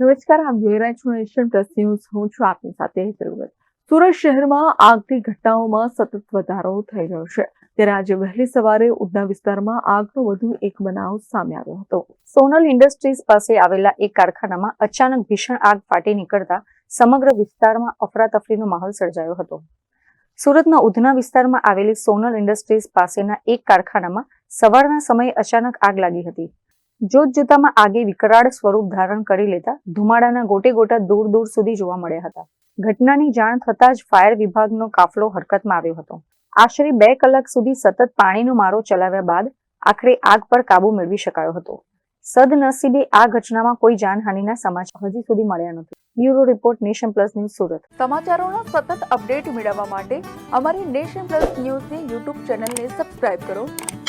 નમસ્કાર, આપ જોઈ રહ્યા છો નેશન પ્લસ ન્યૂઝ. હું છું આપની સાથે હેતલ સુરત શહેરમાં આગની ઘટનાઓમાં સતત વધારો થઈ રહ્યો છે. ત્યારે આજે વહેલી સવારે ઉધના વિસ્તારમાં આગનો વધુ એક બનાવ સામે આવ્યો હતો. સોનલ ઇન્ડસ્ટ્રીઝ પાસે આવેલા એક કારખાનામાં અચાનક ભીષણ આગ ફાટી નીકળતા સમગ્ર વિસ્તારમાં અફરાતફરીનો માહોલ સર્જાયો હતો. સુરતના ઉધના વિસ્તારમાં આવેલી સોનલ ઇન્ડસ્ટ્રીઝ પાસેના એક કારખાનામાં સવારના સમયે અચાનક આગ લાગી હતી. જોત જોતામાં આગે વિકરાળ સ્વરૂપ ધારણ કરી લેતા ધુમાડાના ગોટે ગોટા દૂર દૂર સુધી જોવા મળ્યા હતા. ઘટનાની જાણ થતાં જ ફાયર વિભાગનો કાફલો હરકતમાં આવ્યો હતો. આશરે બે કલાક સુધી સતત પાણીનો મારો ચલાવ્યા બાદ આખરે આગ પર કાબુ મેળવી શકાયો હતો. સદનસીબે આ ઘટનામાં કોઈ જાનહાનિના સમાચાર હજી સુધી મળ્યા નથી. Bureau report, nation plus news Surat. સમાચારોના સતત અપડેટ મેળવવા માટે અમારી નેશન પ્લસ ન્યૂઝની યુટ્યુબ ચેનલને સબસ્ક્રાઇબ કરો.